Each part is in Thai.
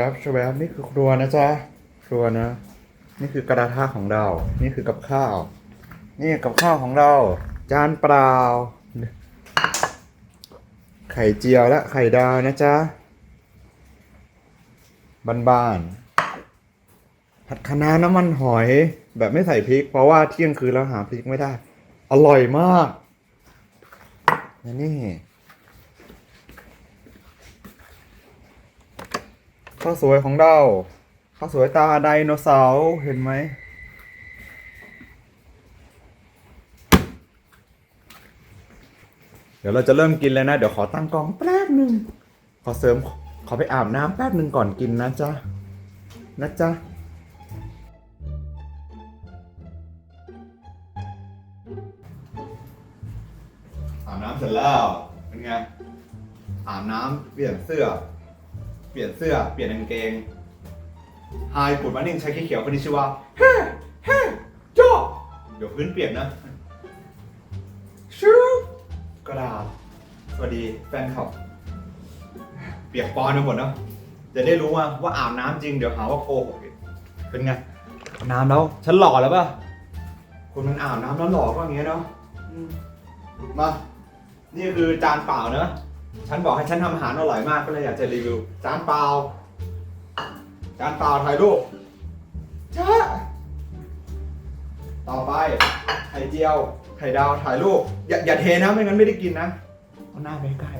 ครับชแวบนี่คือครัวนะจ๊ะครัวนะ นี่คือกระทะของเรา นี่คือกับข้าว นี่กับข้าวของเรา จานเปล่า ไข่เจียวและไข่ดาวนะจ๊ะบานๆผัดคะน้าน้ำมันหอย แบบไม่ใส่พริก เพราะว่าเที่ยงคืนแล้วหาพริกไม่ได้ อร่อยมากนี่ ข้าวสวยของเราข้าวสวยตาไดโนเสาร์เห็นไหมเดี๋ยวเราจะเริ่มกินเลยนะ เดี๋ยวขอตั้งกล้องแป๊บหนึ่งขอเสริมขอไปอาบน้ำแป๊บหนึ่งก่อนกินนะจ๊ะนะจ๊ะอาบน้ำเสร็จแล้วเป็นไงอาบน้ำเปลี่ยนเสื้อ เปลี่ยนเสื้อ เปลี่ยนกางเกงไฮกุดมานิ่งใช้ขี้เขียวคนนี้ชื่อว่าเฮ้เฮ้โจเดี๋ยวพื้นเปลี่ยกนะชูกระดาษสวัสดีแฟนคลับ เปียกปอนไปหมดเนอะจะได้รู้ว่าว่าอาบน้ำจริงเดี๋ยวหาว่าโกหกเป็นไงอาบน้ำแล้ว ฉันหล่อแล้วป่ะคนมันอาบน้ำแล้วหล่อก็อย่างเงี้ยเนาะมา นี่คือจานเปล่าเนอะ ฉันบอกให้ฉันทำอาหารอร่อยมากก็เลยอยากจะรีวิวจานเปล่าจานเปล่าถ่ายรูปจ้าต่อไปไข่เจียวไข่ดาวถ่ายรูปอย่าอย่าเทนะไม่งั้นไม่ได้กินนะเอาหน้าไปใกล้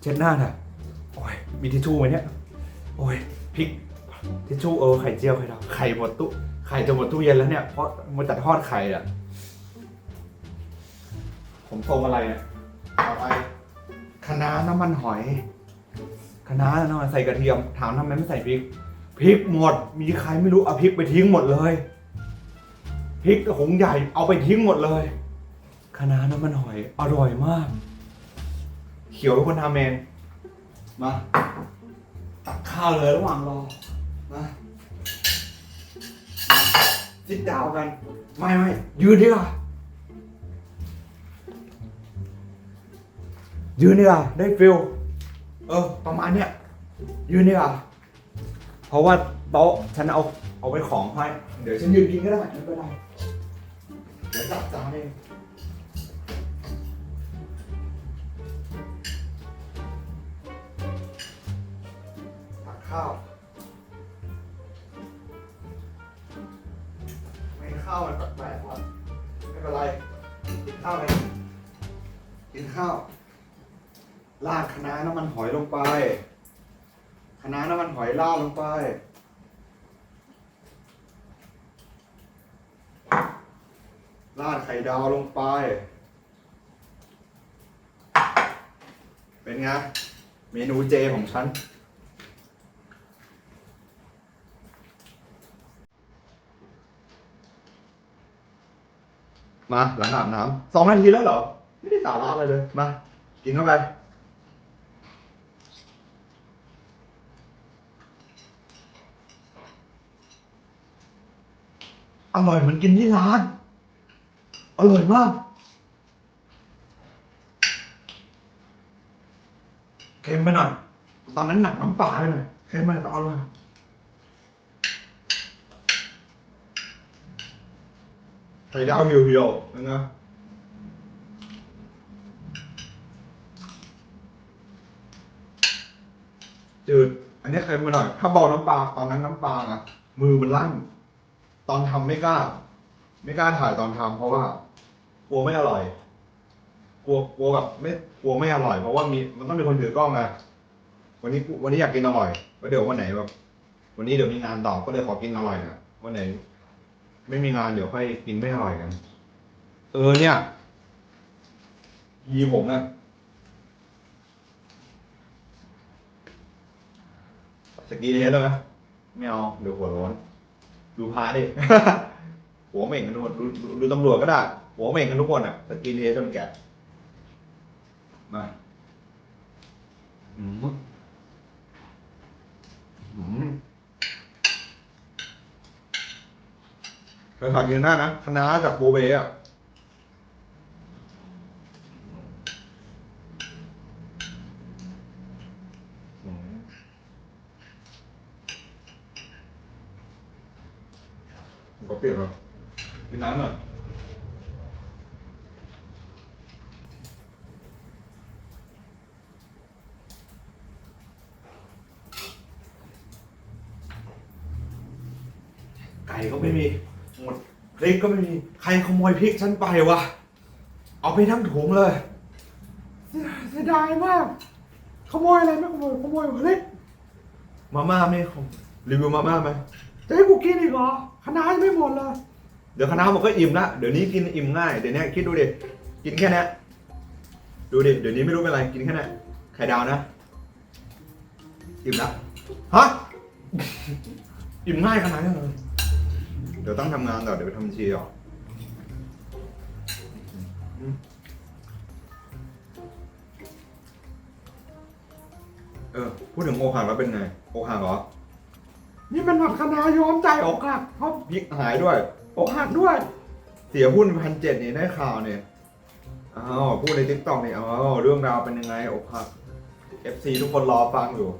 เช็ดหน้าหน่ะโอ้ยมีทิชชู่ไหมเนี่ยโอ้ยพริกทิชชู่เออไข่เจียวไข่ดาวไข่หมดตู้ไข่จะหมดตู้เย็นแล้วเนี่ยเพราะมันจะทอดไข่อะผมทรงอะไรเนี่ย ต่อไปคะน้าน้ำมันหอยคะน้าน้ำมันใส่กระเทียม ถามทำไมไม่ใส่พริก พริกหมด มีใครไม่รู้เอาพริกไปทิ้งหมดเลย พริกหงใหญ่เอาไปทิ้งหมดเลยคะน้าน้ำมันหอยอร่อยมาก เขียวเป็นคนทำเองมาตักข้าวเลยระหว่างรอมาซิดดาวกัน ไม่ไม่ยืนดีกว่า ยืนดีกว่าได้ฟิลเออ ประมาณเนี้ยยืนดีกว่าเพราะว่าโต๊ะฉันเอาเอาไว้ของให้เดี๋ยวฉันยืนกินก็ได้ไม่เป็นไรเดี๋ยวจับจานเองตักข้าวไม่ข้าวมันแปลกๆว่ะไม่เป็นไรกินข้าวเลยกินข้าว ราดคะน้าน้ำมันหอยลงไปคะน้าน้ำมันหอยราดลงไป ราดไข่ดาวลงไป เป็นไง เมนูเจของฉัน มาหลังอาบน้ำสองนาทีแล้วเหรอ ไม่ได้สาระอะไรเลย มา กินเข้าไป อร่อยเหมือนกินที่ร้าน อร่อยมากเค็มไปหน่อย ตอนนั้นหนักน้ำปลาไปหน่อยเค็มไปแต่อร่อยไข่ดาวเหี่ยวๆนะจืดอันนี้เค็มไปหน่อย ถ้าบอกน้ำปลาตอนนั้นน้ำปลาอะมือมันลั่น ตอนทำไม่กล้า ไม่กล้าถ่ายตอนทำเพราะว่า กลัวไม่อร่อย กลัวกลัวแบบไม่กลัวไม่อร่อยเพราะว่ามีมันต้องมีคนถือกล้องไงวันนี้วันนี้อยากกินอร่อยแล้วเดี๋ยววันไหนแบบ วันนี้เดี๋ยวมีงานต่อก็เลยขอกินอร่อยนะวันไหน ไม่มีงานเดี๋ยวค่อยกินไม่อร่อยกัน เออเนี่ย ยีผมนะสกีเทสแล้วไหมไม่เอาเดี๋ยวหัวร้อน ดูพาดิ หัวเหม่งกันทุกคนดูดูดูตำรวจก็ได้ หัวเหม่งกันทุกคนอะสกีเทสจนแก่มาอืมอืมเคยทานกินหน้านะคณะน้าจากโบเบอะอืม ก็เปลี่ยนครับกินน้ำหน่อยไก่ก็ไม่มี หมดพริกก็ไม่มี ใครขโม ยพริกฉันไปวะ เอาไปทั้งถุงเลย เสียดายมาก ขโมยอะไรไม่ขโมย ขโมยพริกมาม่าไม่ขโมยรีวิวมาม่าไหมจะให้กูกินอีกเหรอคณะยังไม่หมดเลย เดี๋ยวคณะมันก็อิ่มละ เดี๋ยวนี้กินอิ่มง่าย เดี๋ยวนี้คิดดูดิ กินแค่เนี้ยดูดิ เดี๋ยวนี้ไม่รู้เป็นไร กินแค่เนี้ยไข่ดาวนะ อิ่มละฮะ อิ่มง่ายขนาดนี้เลย เดี๋ยวต้องทำงานต่อเดี๋ยวไปทำบัญชีต่ออืม เออ พูดถึงโอหักแล้วเป็นไง โอหักเหรอ นี่มันผัดคณะยอมใจอกหักเพราะพริกหายด้วยอกหักด้วย เสียหุ้นพันเจ็ดนี่ได้ข่าวเนี่ยอ้าวพูดในทิกตอกนี่อ้าวเรื่องราวเป็นยังไงอกหัก FC ทุกคนรอฟังอยู่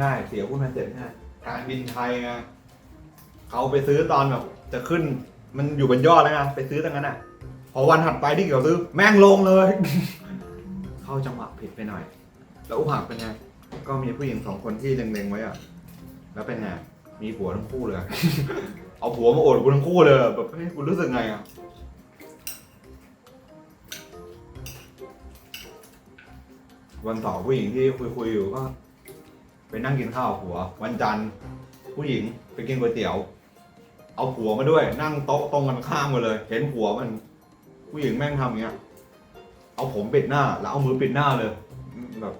ง่ายๆเสียหุ้นพันเจ็ดง่ายการบินไทยไงเขาไปซื้อตอนแบบ จะขึ้นมันอยู่บนยอดแล้วไงไปซื้อตั้งนั้นอะ พอวันถัดไปที่เขาซื้อแม่งลงเลย เข้าจังหวะผิดไปหน่อย แล้วอกหักเป็นไง ก็มีผู้หญิงสองคนที่เล็งๆไว้อะแล้วเป็นไงมีผัวทั้งคู่เลย เอาผัวมาโอดกูทั้งคู่เลยแบบเฮ้ยคุณรู้สึกไงอะวันเสาร์ผู้หญิงที่คุยคุยๆอยู่ก็ไปนั่งกินข้าวกับผัว วันจันทร์ผู้หญิงไปกินก๋วยเตี๋ยว เอาผัวมาด้วย นั่งโต๊ะตรงกันข้ามกันเลย เห็นผัวมัน ผู้หญิงแม่งทำอย่างเงี้ย เอาผมปิดหน้า แล้วเอามือปิดหน้าเลย แบบ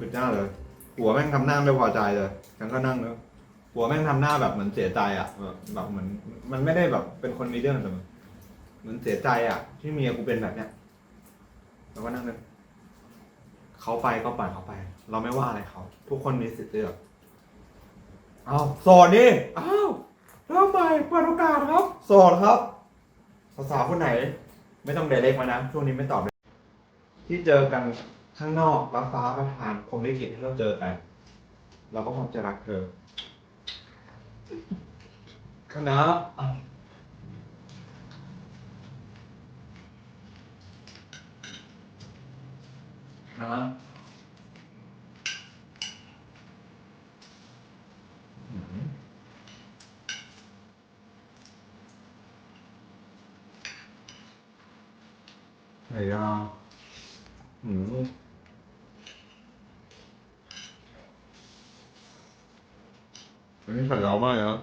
ปิดหน้าเลยผัวแม่งทำหน้าไม่พอใจเลยฉันก็นั่งแล้วผัวแม่งทำหน้าแบบเหมือนเสียใจอะ แบบแบบเหมือน มันไม่ได้แบบเป็นคนมีเรื่องแต่มันเหมือนเสียใจอะ ที่เมียกูเป็นแบบเนี้ยแล้วก็นั่งเลยเขาไปก็ปล่อยเขาไป เราไม่ว่าอะไรเขา ทุกคนมีสิทธิ์เลือก เอาโสดดิอ้าว เริ่มใหม่เปิดโอกาสครับ โสดครับ สาวๆคนไหน ไม่ต้องเดเล็กมานะ ช่วงนี้ไม่ตอบเลย ที่เจอกันข้างนอกรับฟ้าประทานคงได้กิจที่เราเจอกัน เราก็คงจะรักเธอคณะนะ ไหนอะอืมอันนี้ใส่ยาวมากเลยนะ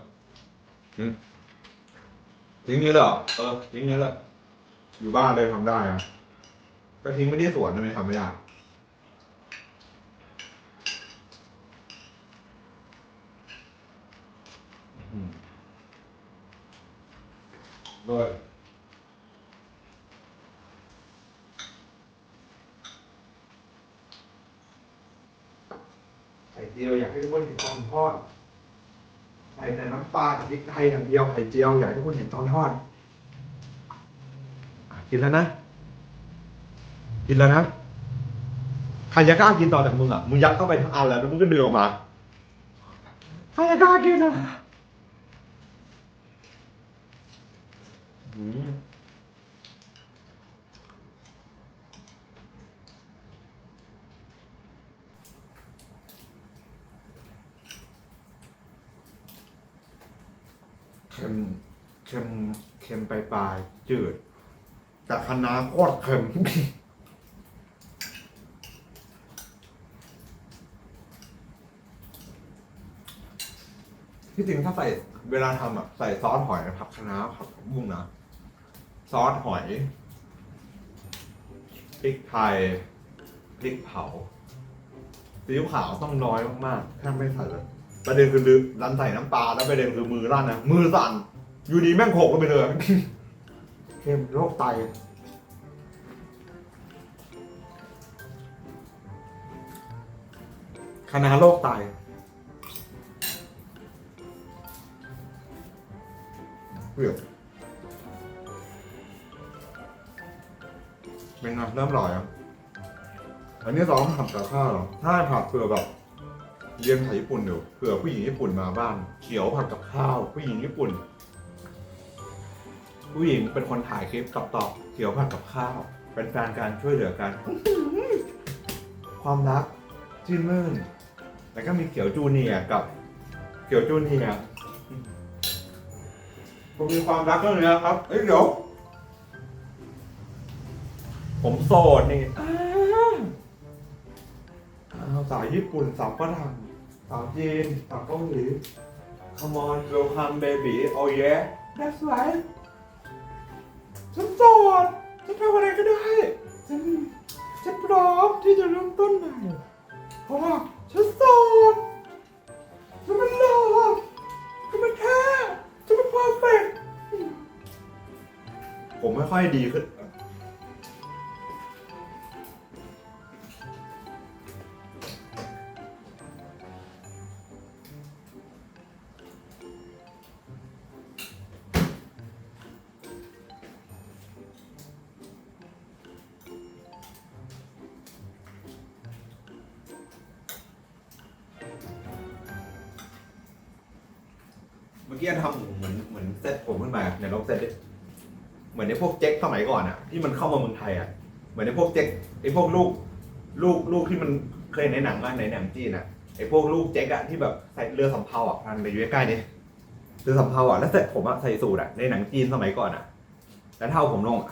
อืมทิ้งนี้เลยเหรอเออทิ้งนี้เลยอยู่บ้านเลยทำได้อะก็ทิ้งไว้ที่สวนทำไมทำไม่ได้อืมด้วย เจียวอยากให้ทุกคนเห็นตอนทอดใส่แต่น้ำปลากับพริกไทยอย่างเดียวไข่เจียวอยากให้ทุกคนเห็นตอนทอดอะกินแล้วนะ กินแล้วนะใครจะกล้ากินต่อจากมึงอะมึงยัดเข้าไปทั้งอันแล้วแล้วมึงก็ดึงออกมาใครจะกล้ากินอะ อืม เค็มเค็มเค็มปลายๆจืด แต่คะน้าโคตรเค็ม ที่จริงถ้าใส่เวลาทำอะใส่ซอสหอยผักคะน้าผักบุ้งนะ ซอสหอยพริกไทยพริกเผาซีอิ๊วขาวต้องน้อยมากๆแค่ไม่ใส่เลย ประเด็นคือลืมรันใส่น้ำปลาแล้วประเด็นคือมือลั่นนะมือสั่นอยู่ดีแม่งโขกลงไปเลย เค็มโรคไตคณะโรคไตเปรี้ยวเป็นไงเริ่มอร่อยอะอันนี้ซ้อมผัดกับข้าวเหรอ ถ้าผัดเผื่อแบบ เรียนภาษาญี่ปุ่นอยู่เผื่อผู้หญิงญี่ปุ่นมาบ้าน เขียวผัดกับข้าว ผู้หญิงญี่ปุ่น ผู้หญิงเป็นคนถ่ายคลิปกับตอบเขียวผัดกับข้าว เป็นแฟนการช่วยเหลือกัน ความรักชื่นมื่นแล้วก็มีเขียวจูเนียร์กับ เขียวจูเนียร์ผมมีความรักเรื่องนี้ครับเอ้ยเดี๋ยวผมโสดนี่อ้าวอ้าวสาวญี่ปุ่นสาวฝรั่ง สาวจีนสาวเกาหลี Come on welcome baby oh yeah that's right ฉันโสดฉันทำอะไรก็ได้ฉันฉันพร้อมที่จะเริ่มต้นใหม่เพราะว่าฉันโสดฉันมันหล่อฉันมันแท้ฉันมันเพอร์เฟกผมไม่ค่อยดีขึ้น พวกเจ๊กไอ้พวกลูกลูกลูกที่มันเคยในหนังอะในหนังจีนอะไอ้พวกลูกเจ๊กอะที่แบบใส่เรือสำเภาอะพันไปอยู่ใกล้ๆนี่เรือสำเภาอะแล้วเสร็จผมอะใส่สูทอะในหนังจีนสมัยก่อนอะ แล้วเท่าผมลงอะ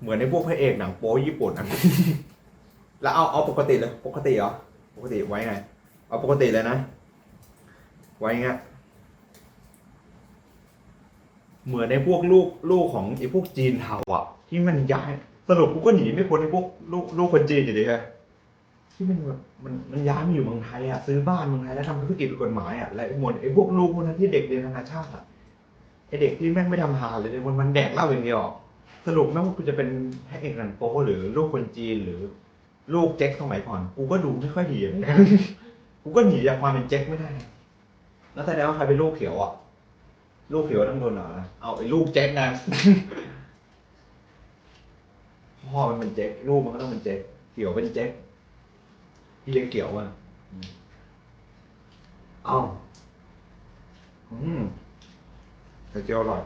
เหมือนในพวกพระเอกหนังโป๊ญี่ปุ่นอะแล้วเอาเอาปกติเลย ปกติเหรอปกติไว้ไง เอาปกติเลยนะ ไว้เงี้ยเหมือนในพวกลูกลูกของไอ้พวกจีนเทาอะ ที่มันย้าย สรุปกูก็หนีไม่พ้นไอ้พวกลูกลูกคนจีนอยู่ดีฮะที่มันแบบมันมันย้ายมาอยู่เมืองไทยอะซื้อบ้านเมืองไทยแล้วทำธุรกิจผิดกฎหมายอะและหมดไอ้พวกลูกพวกนั้นที่เด็กเรียนนานาชาติอะไอ้เด็กที่แม่งไม่ทำหาเลยวันมันแดกเหล้าอย่างเดียวอะสรุปแม่งว่ากูจะเป็นพระเอกหนังโป๊หรือลูกคนจีนหรือ ลูกเจ๊กสมัยก่อน กูก็ดูไม่ค่อยดีเหมือนกันกูก็หนีจากความเป็นเจ๊กไม่ได้แล้วแสดงว่าใครเป็นลูกเขียวอะลูกเขียวต้องโดนเหรอนะเอาไอ้ลูกเจ๊กนะ พ่อมันเป็นเจ๊กลูกมันก็ต้องเป็นเจ๊กเขียวเป็นเจ๊กพี่เลี้ยงเขียวอะอืมเอ้าอืมแต่เจียวอร่อย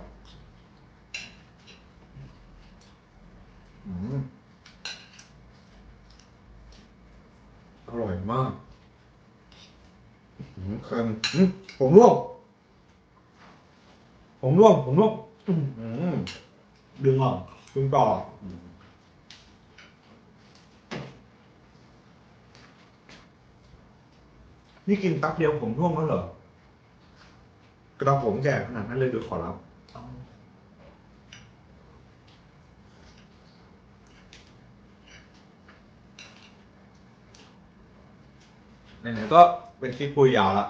อืมอร่อยมากอืมเค็มอืมผมร่วงผมร่วงผมร่วงอืมดึงออกดึงต่อ นี่กินแป๊บเดียวผมร่วงแล้วเหรอกระผมแก่ขนาดนั้นเลยดูขอรับ ไหนๆก็เป็นคลิปคุยยาวละ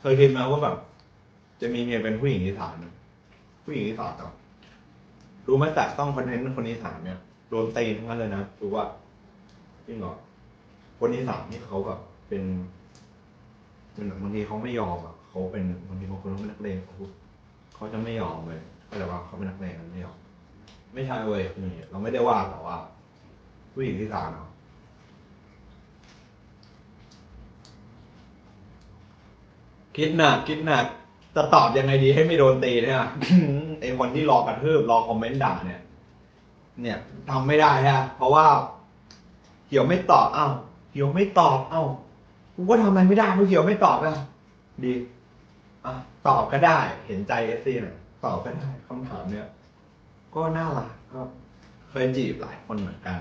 เคยคิดไหมว่าแบบ จะมีเมียเป็นผู้หญิงอีสานผู้หญิงอีสานเหรอรู้ไหมแต่ต้องคอนเทนต์คนอีสานเนี่ยโดนตีทั้งนั้นเลยนะรู้ว่าจริงเหรอคนอีสานนี่เขาแบบเป็น บางทีเขาไม่ยอมอะเขาเป็นบางทีบางคนเขาเป็นนักเลงเขาเขาจะไม่ยอมเลยแต่ว่าเขาเป็นนักเลงเขาไม่ยอมไม่ใช่เว้ยเราไม่ได้ว่าแต่ว่าผู้หญิงอีสานเนาะคิดหนักคิดหนักจะตอบยังไงดีให้ไม่โดนตีเนี่ยไอคนที่รอกระทืบรอคอมเมนต์ด่าเนี่ย เนี่ยทำไม่ได้ฮะเพราะว่าเขียวไม่ตอบเอ้าเขียวไม่ตอบเอ้า กูก็ทำอะไรไม่ได้เพราะเขียวไม่ตอบอะดีอะตอบก็ได้ เห็นใจเอสซีหน่อยตอบก็ได้คำถามเนี่ยก็น่ารักก็เคยจีบหลายคนเหมือนกัน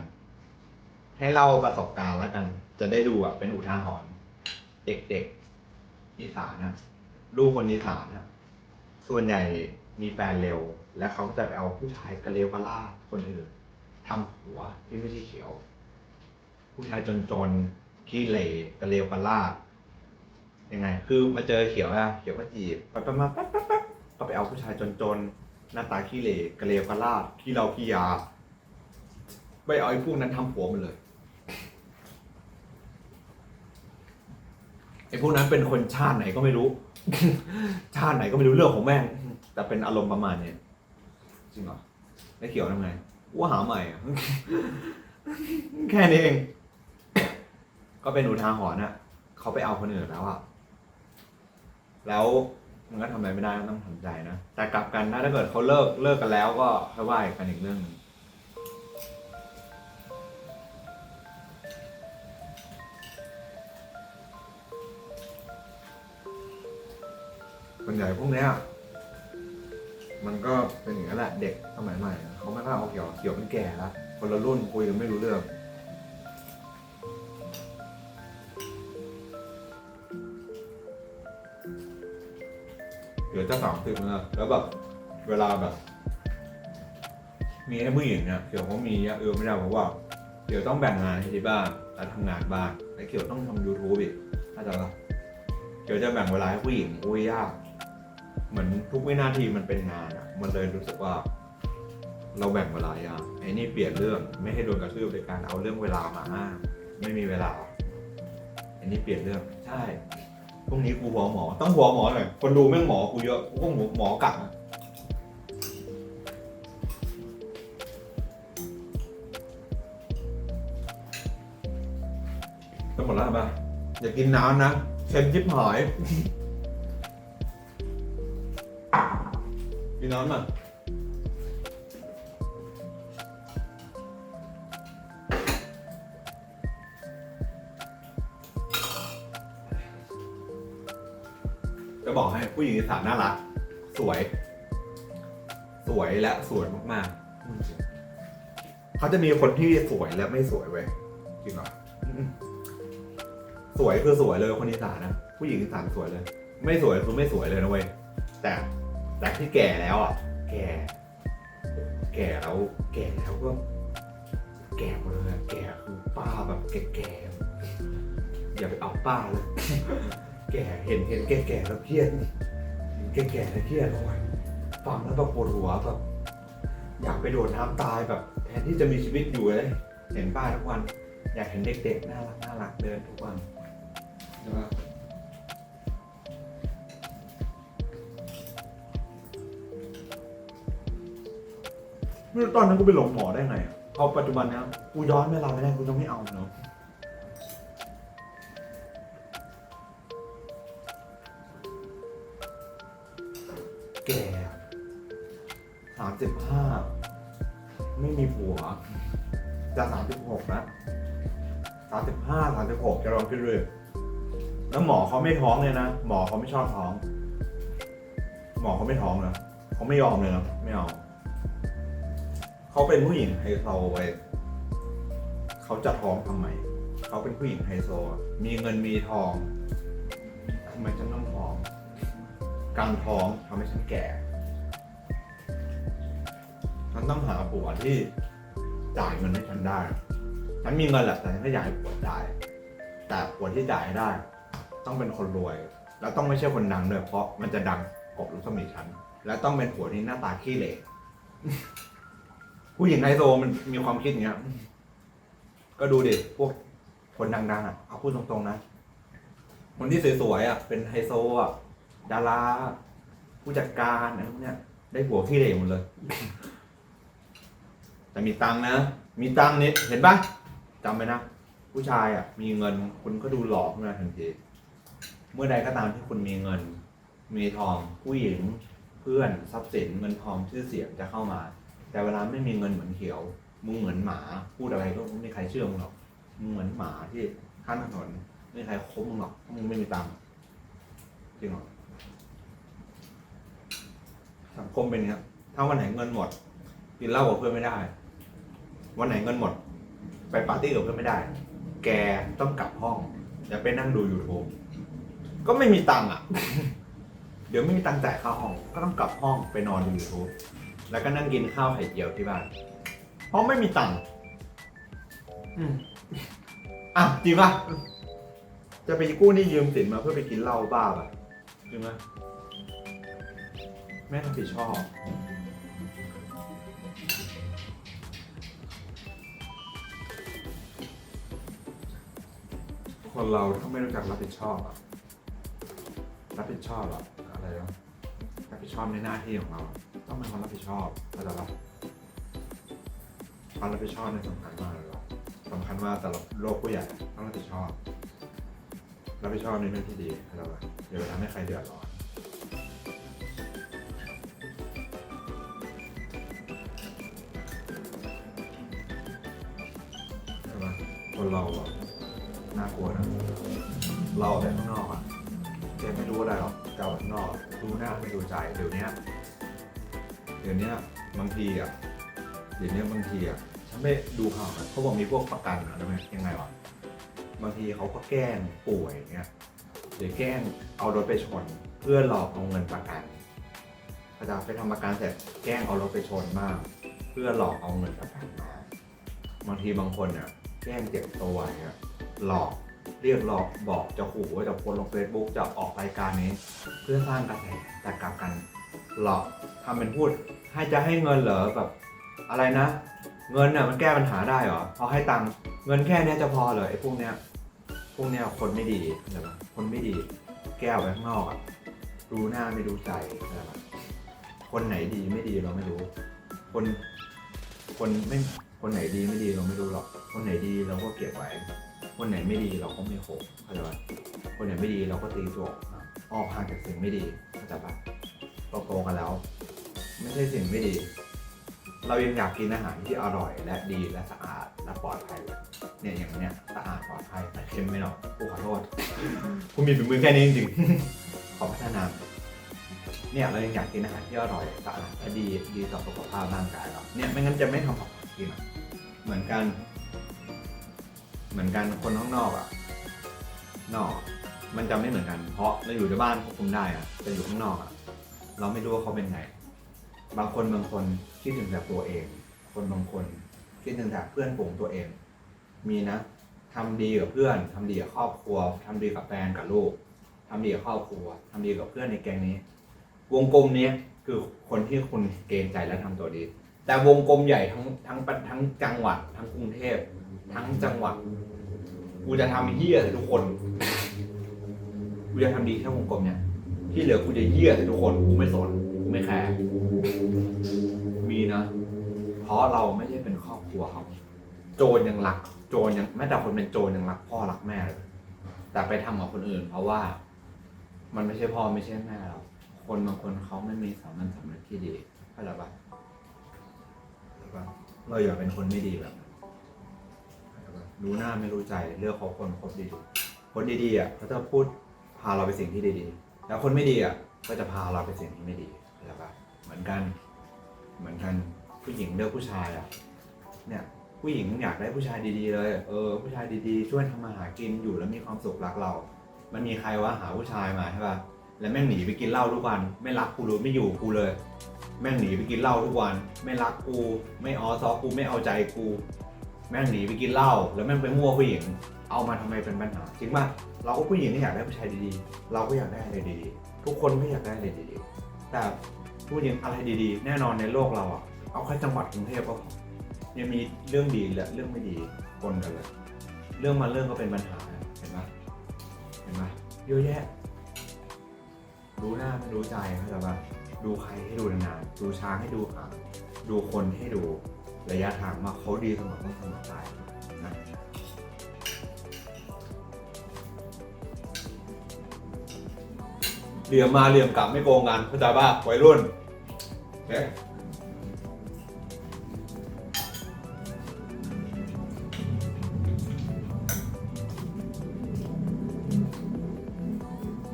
ให้เล่าประสบการณ์แล้วกัน จะได้ดูอะเป็นอุทาหรณ์เด็กๆอีสานนะลูกคนอีสานนะส่วนใหญ่มีแฟนเร็ว และเขาจะเอาผู้ชายกระเลวกระลาคนอื่นทำหัวที่ไม่ใช่เขียว ผู้ชายจนๆ ขี้เหร่กระเลวกระลาดยังไง คือมาเจอเขียวอะเขียวก็จีบไปไปมาปั๊บปั๊บปั๊บก็ไปเอาผู้ชายจนๆหน้าตาขี้เหร่กระเลวกระลาดขี้เราขี้ยา ไปเอาไอ้พวกนั้นทำผัวมันเลยไอ้พวกนั้นเป็นคนชาติไหนก็ไม่รู้ ชาติไหนก็ไม่รู้เรื่องของแม่ง แต่เป็นอารมณ์ประมาณเนี้ยจริงเหรอไม่เกี่ยวทำไงว่าหาใหม่อะ แค่นี้เอง ก็เป็นอุทาหรณ์อะเขาไปเอาคนอื่นแล้วอะแล้วมันก็ทำอะไรไม่ได้ก็ต้องทำใจนะ แต่กลับกันนะถ้าเกิดเขาเลิกเลิกกันแล้วก็ค่อยว่ากันอีกเรื่องหนึงส่วนใหญ่พวกเนี้ยมันก็เป็นอย่างนั้นแหละเด็กสมัยใหม่เขาไม่ค่อยเอาเกี่ยวเกี่ยวเป็นแก่แล้วคนละรุ่นคุยกันไม่รู้เรื่อง เดี๋ยวจะสามสิบนะแล้วแบบเวลาแบบ มีให้ผู้หญิงเนี่ยเกี่ยวเขามีเออไม่ได้เพราะว่าเดี๋ยวต้องแบ่งงานที่บ้านแล้วทำงานบ้านแล้วเกี่ยวต้องทำ YouTube อีกเข้าใจปะเดี๋ยวจะแบ่งเวลาให้ผู้หญิงอุ้ยยากเหมือนทุกวินาทีมันเป็นงานอะมันเลยรู้สึกว่า เราแบ่งเวลายากไอ้นี่เปลี่ยนเรื่องไม่ให้โดนกระทืบในการเอาเรื่องเวลามาอ้างไม่มีเวลาไอ้นี่เปลี่ยนเรื่องใช่ พรุ่งนี้กูหัวหมอ ต้องหัวหมอหน่อย คนดูแม่งหมอกูเยอะ กูก็หมอหมอกัดนะจะหมดแล้วป่ะอย่ากินน้ำนะเค็มชิบหาย กินน้ำอ่อก ผู้หญิงอีสานน่ารัก สวย สวยและสวยมากๆ เขาจะมีคนที่สวยและไม่สวยเว้ยจริงเหรอสวยคือสวยเลยคนอีสานนะผู้หญิงอีสานสวยเลย ไม่สวยคือไม่สวยเลยนะเว้ยแต่แต่ที่แก่แล้วอะ แก่ แก่แล้ว แก่แล้วก็ แก่หมดเลยแก่คือป้าแบบแก่ๆอย่าไปเอาป้าเลย แก่เห็นเห็นแก่แก่ๆแล้วเครียด แก่ๆแล้วเครียดโอ้ยฟังแล้วแบบปวดหัวแบบอยากไปโดดน้ำตายแบบแทนที่จะมีชีวิตอยู่เลย เห็นป้าทุกวัน อยากเห็นเด็กๆน่ารักน่ารักเดินทุกวันใช่ไหมไม่รู้ตอนนั้นกูไปหลงหมอได้ไงอะพอปัจจุบันเนี้ยกูย้อนเวลาไม่ได้กูจะไม่เอาเนาะ เขาไม่ท้องเลยนะ หมอเขาไม่ชอบท้อง หมอเขาไม่ท้องนะเขาไม่ยอมเลยนะไม่เอาเขาเป็นผู้หญิงไฮโซไว้เขาจะท้องทำไมเขาเป็นผู้หญิงไฮโซ มีเงินมีทองทำไมฉันต้องท้องการท้องทำให้ฉันแก่ ฉันต้องหาผัวที่จ่ายเงินให้ฉันได้ ฉันมีเงินแหละแต่ฉันก็อยากให้ผัวจ่าย แต่ผัวที่จ่ายได้ ต้องเป็นคนรวย แล้วต้องไม่ใช่คนดังด้วยเพราะมันจะดังกบลูกสมีฉัน แล้วต้องเป็นผัวที่หน้าตาขี้เหร่ผู้หญิงไฮโซมันมีความคิดอย่างเงี้ย ก็ดูดิพวกคนดังๆอะเอาพูดตรงๆนะ คนที่สวยๆอะ เป็นไฮโซอะ ดาราผู้จัดการอะไรพวกเนี้ย ได้ผัวขี้เหร่หมดเลย แต่มีตังค์นะ มีตังค์นิดเห็นปะจำไว้นะ ผู้ชายอะ มีเงินคุณก็ดูหล่อขึ้นมาทันที เมื่อใดก็ตามที่คุณมีเงิน มีทอง ผู้หญิง เพื่อนทรัพย์สินเงินทองชื่อเสียงจะเข้ามา แต่เวลาไม่มีเงินเหมือนเขียวมึงเหมือนหมาพูดอะไรก็ไม่มีใครเชื่อมึงหรอกมึงเหมือนหมาที่ข้างถนนไม่มีใครคบมึงหรอกเพราะมึงไม่มีตังค์จริงหรอสังคมเป็นอย่างนี้ครับถ้าวันไหนเงินหมดกินเหล้ากับเพื่อนไม่ได้ วันไหนเงินหมด ไปปาร์ตี้กับเพื่อนไม่ได้ แกต้องกลับห้อง อย่าไปนั่งดู YouTube ก็ไม่มีตังค์อะ เดี๋ยวไม่มีตังค์จ่ายค่าห้อง ก็ต้องกลับห้องไปนอนดู YouTube แล้วก็นั่งกินข้าวไข่เจียวที่บ้าน เพราะไม่มีตังค์อืมอะจริงป่ะ จะไปกู้หนี่ยืมสินมาเพื่อไปกินเหล้าบ้าป่ะจริงไหมไม่รับผิดชอบ คนเราถ้าไม่รู้จักรับผิดชอบอะ รับผิดชอบอะอะไรวะรับผิดชอบในหน้าที่ของเรา ต้องเป็นคนรับผิดชอบเข้าใจปะความรับผิดชอบเนี่สำคัญมากเลยสำคัญมากสำหรับโลกผู้ใหญ่ต้องรับผิดชอบ รับผิดชอบในเรื่องที่ดีนะครับอย่าไปทำให้ใครเดือดร้อนใช่ปะคนเราอะน่ากลัวนะ เราแต่ข้างนอกอะ แกไม่รู้อะไรหรอกเจ้าข้างนอกรู้หน้าไม่ดูใจเดี๋ยวนี้เดี๋ยวนี้บางทีอะเดี๋ยวนี้บางทีอะฉันไม่ดูข่าวนะเขาบอกมีพวกประกันอะได้ไหมยังไงวะบางทีเขาก็แกล้งป่วยเงี้ยเดี๋ยวแกล้งเอารถไปชนเพื่อหลอกเอาเงินประกันพอจะไปทำประกันเสร็จแกล้งเอารถไปชนมาก เพื่อหลอกเอาเงินประกันมาบางทีบางคนเนี่ยแกล้งเจ็บตัวเนี่ยหลอก เรียกหลอกบอกจะขู่ว่าจะโพสลงเฟซบุ๊กจะออกรายการนี้ เพื่อสร้างกระแสแต่กลับกันหลอกทำเป็นพูด ให้จะให้เงินเหรอแบบอะไรนะ เงินน่ะมันแก้ปัญหาได้เหรอพอให้ตังค์เงินแค่เนี้ยจะพอเหรอไอ้พวกเนี้ยพวกเนี้ยคนไม่ดีเข้าใจปะคนไม่ดี แก้วไปข้างนอกอะรู้หน้าไม่รู้ใจเข้าใจปะคนไหนดีไม่ดีเราไม่รู้ คน คนไม่ คนไหนดีไม่ดีเราไม่รู้หรอก คนไหนดีเราก็เก็บไว้ คนไหนไม่ดีเราก็ไม่โขกเข้าใจปะคนไหนไม่ดีเราก็ตีตัวออกห่างออกห่างจากสิ่งไม่ดีเข้าใจปะเราโตกันแล้ว ไม่ใช่สิ่งไม่ดี เรายังอยากกินอาหารที่อร่อยและดีและสะอาดและปลอดภัยเนี่ยอย่างเนี้ยสะอาดปลอดภัยแต่เค็มไม่หรอกกูขอโทษกูมีฝีมือแค่นี้จริงๆขอพัฒนาเนี่ยเรายังอยากกินอาหารที่อร่อยสะอาดและดีดีต่อสุขภาพร่างกายเราเนี่ยไม่งั้นจะไม่ทำออกกินเหมือนกัน เหมือนกันคนข้างนอกอะนอก มันจะไม่เหมือนกัน เพราะเราอยู่ในบ้านควบคุมได้อะแต่อยู่ข้างนอกอะเราไม่รู้ว่าเขาเป็นไง บางคนบางคนคิดถึงแต่ตัวเอง คนบางคนคิดถึงแต่เพื่อนฝูงตัวเอง มีนะทำดีกับเพื่อนทำดีกับครอบครัวทำดีกับแฟนกับลูกทำดีกับครอบครัวทำดีกับเพื่อนในแก๊งนี้ วงกลมเนี้ยคือคนที่คุณเกรงใจและทำตัวดี แต่วงกลมใหญ่ทั้งทั้งทั้งจังหวัดทั้งกรุงเทพ ทั้งจังหวัด กูจะทำเหี้ยใส่ทุกคน กูจะทำดีแค่วงกลมเนี่ย ที่เหลือกูจะเหี้ยใส่ทุกคน กูไม่สน กูไม่แคร์ มีนะ เพราะเราไม่ใช่เป็นครอบครัวเขา โจรยังรัก โจรยังแม้แต่คนเป็นโจรยังรักพ่อรักแม่เลย แต่ไปทำกับคนอื่น เพราะว่า มันไม่ใช่พ่อไม่ใช่แม่เรา คนบางคนเขาไม่มีสามัญสำนึกที่ดีเข้าใจปะเข้าใจปะเราอย่าเป็นคนไม่ดีแบบนั้น รู้หน้าไม่รู้ใจเลือกเขาคนคบดีๆคนดีๆอะเขาจะพูดพาเราไปสิ่งที่ดีๆ แล้วคนไม่ดีอะก็จะพาเราไปสิ่งที่ไม่ดีเข้าใจปะเหมือนกัน เหมือนกันผู้หญิงเลือกผู้ชายอะเนี่ยผู้หญิงอยากได้ผู้ชายดีๆเลย เออ ผู้ชายดีๆ ช่วยทำมาหากินอยู่แล้วมีความสุขรักเรา มันมีใครวะหาผู้ชายมาใช่ป่ะ แล้วแม่งหนีไปกินเหล้าทุกวัน ไม่รักกูเลยไม่อยู่กูเลย แม่งหนีไปกินเหล้าทุกวัน ไม่รักกู ไม่ออซอกูไม่เอาใจกู แม่งหนีไปกินเหล้าแล้วแม่งไปมั่วผู้หญิง เอามาทำไมเป็นปัญหาจริงป่ะเราก็ผู้หญิงที่อยากได้ผู้ชายดีๆ เราก็อยากได้อะไรดีๆ ทุกคนก็อยากได้อะไรดีๆ แต่ผู้หญิงอะไรดีๆ แน่นอนในโลกเราอะเอาแค่จังหวัดกรุงเทพก็พอยังมีเรื่องดีและเรื่องไม่ดีปนกันเลย เรื่องมาเรื่องก็เป็นปัญหาเห็นไหมเห็นไหมเยอะแยะ รู้หน้าไม่รู้ใจเข้าใจปะดูใครให้ดูนานๆดูช้างให้ดูหางดูคนให้ดู ระยะทางว่าเขาดีเสมอต้นเสมอปลายนะเหลี่ยมมาเหลี่ยมกลับไม่โกงกันเข้าใจป่ะวัยรุ่นโอเค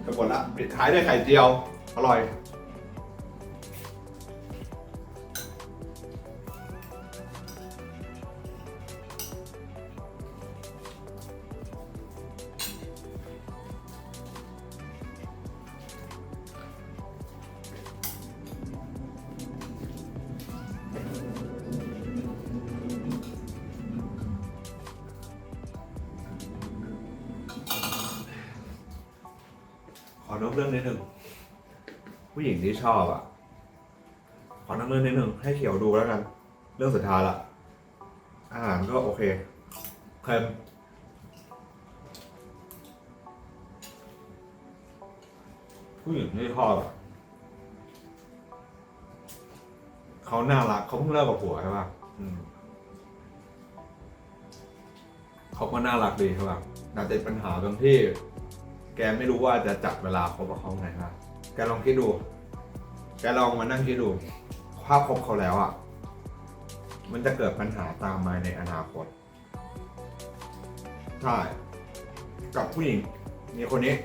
จะหมดละปิดท้ายด้วยไข่เจียว อร่อย อนอกเรื่องนิดนึงผู้หญิงที่ชอบอะ ขอนอกเรื่องนิดนึงให้เขียวดูแล้วกัน เรื่องสุดท้ายละอาหารก็โอเคเค็มผู้หญิงที่ชอบอะเขาน่ารักเขาเพิ่งเลิกกับผัวใช่ป่ะเขาก็น่ารักดีใช่ป่ะแต่ติดปัญหาตรงที่ ไม่รู้ว่าจะจัดเวลาคบกับเขาไงครับแกลองคิดดู แกลองมานั่งคิดดูถ้าคบเขาแล้วอะ มันจะเกิดปัญหาตามมาในอนาคต ใช่ กับผู้หญิงมีคนนี้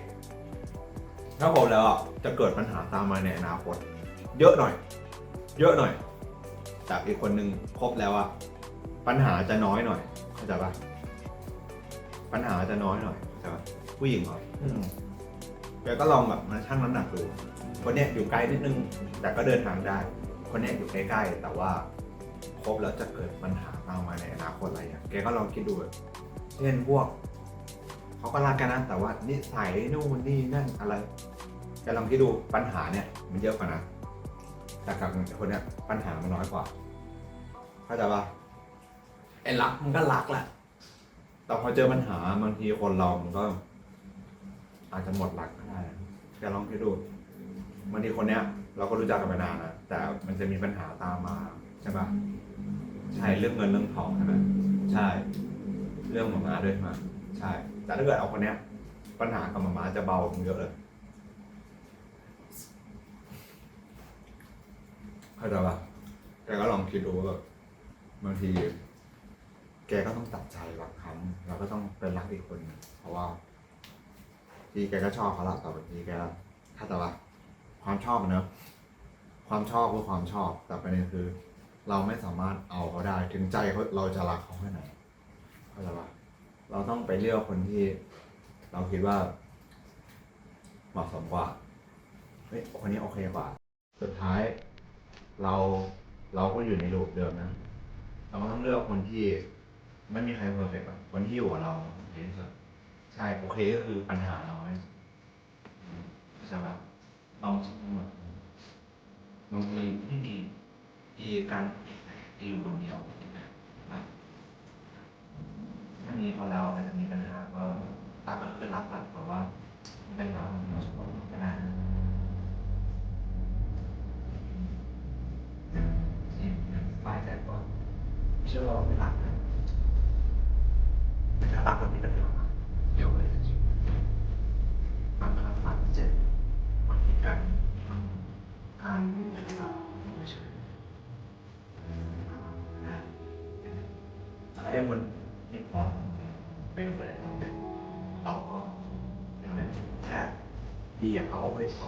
ถ้าคบแล้วอะจะเกิดปัญหาตามมาในอนาคต เยอะหน่อย เยอะหน่อย จากอีกคนนึงคบแล้วอะ ปัญหาจะน้อยหน่อย เข้าใจปะปัญหาจะน้อยหน่อยเข้าใจปะ ผู้หญิงเหรออืมแกก็ลองแบบมาชั่งน้ำหนักดู คนเนี้ยอยู่ไกลนิดนึง แต่ก็เดินทางได้ คนเนี้ยอยู่ใกล้ๆแต่ว่าคบแล้วจะเกิดปัญหาตามมาในอนาคตอะไรอะแกก็ลองคิดดูแบบเช่นพวกเขาก็รักกันนะแต่ว่านิสัยนู่นนี่นั่นอะไรแกลองคิดดูปัญหาเนี่ยมันเยอะกว่านะแต่กับคนเนี้ยปัญหามันน้อยกว่าเข้าใจปะไอ้รักมันก็รักแหละแต่พอเจอปัญหาบางทีคนเรามันก็ อาจจะหมดรักก็ได้นะแกลองคิดดูบางทีคนเนี้ย เราก็รู้จักกันมานานนะแต่มันจะมีปัญหาตามมาใช่ปะใช่เรื่องเงินเรื่องทองใช่ไหมใช่ เรื่องหมาม้าด้วยมาใช่ แต่ถ้าเกิดเอาคนเนี้ย ปัญหากับหมาม้าจะเบาลงเยอะเลยเข้าใจปะแกก็ลองคิดดูว่าแบบบางที แกก็ต้องตัดใจบางครั้งเราก็ต้องเป็นรักอีกคน เพราะว่า ที่แกก็ชอบเขาละแต่บางทีแกถ้าแต่ว่า ความชอบเนอะความชอบคือความชอบแต่ประเด็นคือ เราไม่สามารถเอาเขาได้ ถึงใจเขาเราจะรักเขาแค่ไหนเข้าใจปะเราต้องไปเลือกคนที่ เราคิดว่าเหมาะสมกว่าเฮ้ยคนนี้โอเคกว่า สุดท้าย เราเราก็อยู่ในรูปเดิมนะเราก็ต้องเลือกคนที่ไม่มีใครเพอร์เฟกต์คนที่อยู่กับเราดีที่สุด ใช่ โอเคก็คือปัญหาน้อยใช่ปะเราสมมดบางทีไม่มีที่การที่อยู่คนเดียวถ้ามีเราแล้วอาจจะมีปัญหาก็ตามก็คือรับตัดเพราะว่าไม่เป็นเรา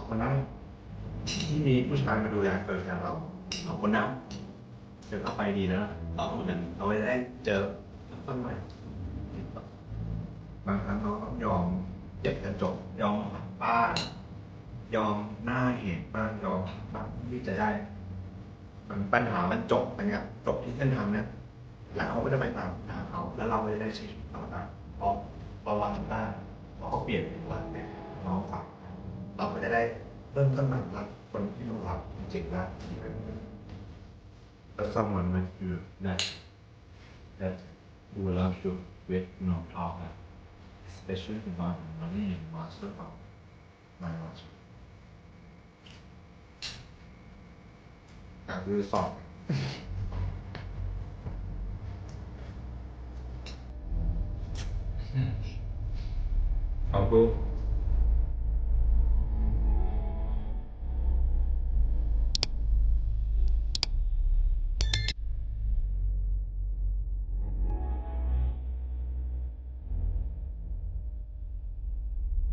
คนนั้นที่มีผู้ชายมาดูแลเปิดงานเราสองคนนั้นเดี๋ยวก็ไปดีนะสองคนนั้นเราไปได้เจอต้นใหม่บางครั้งเขาก็ยอมเจ็บกันจบยอมป้ายอมหน้าเหตุบ้างยอมบ้างที่จะได้มันปัญหามันจบอะไรเงี้ยจบที่เส้นทางเนี้ยแล้วเขาก็จะไปตามทางเขาแล้วเราก็จะได้ใช้ชีวิตต่อไปเพราะเพราะวันหน้าเพราะเขาเปลี่ยนเป็นวันเนี่ยน้องฝัก เราก็จะได้เริ่มต้นใหม่รักคนที่เรารักจริงๆนะที่เป็น someone with you that that who loves you with no talk especially the one money and master of my master อะคือสอบเอาปุ๊บ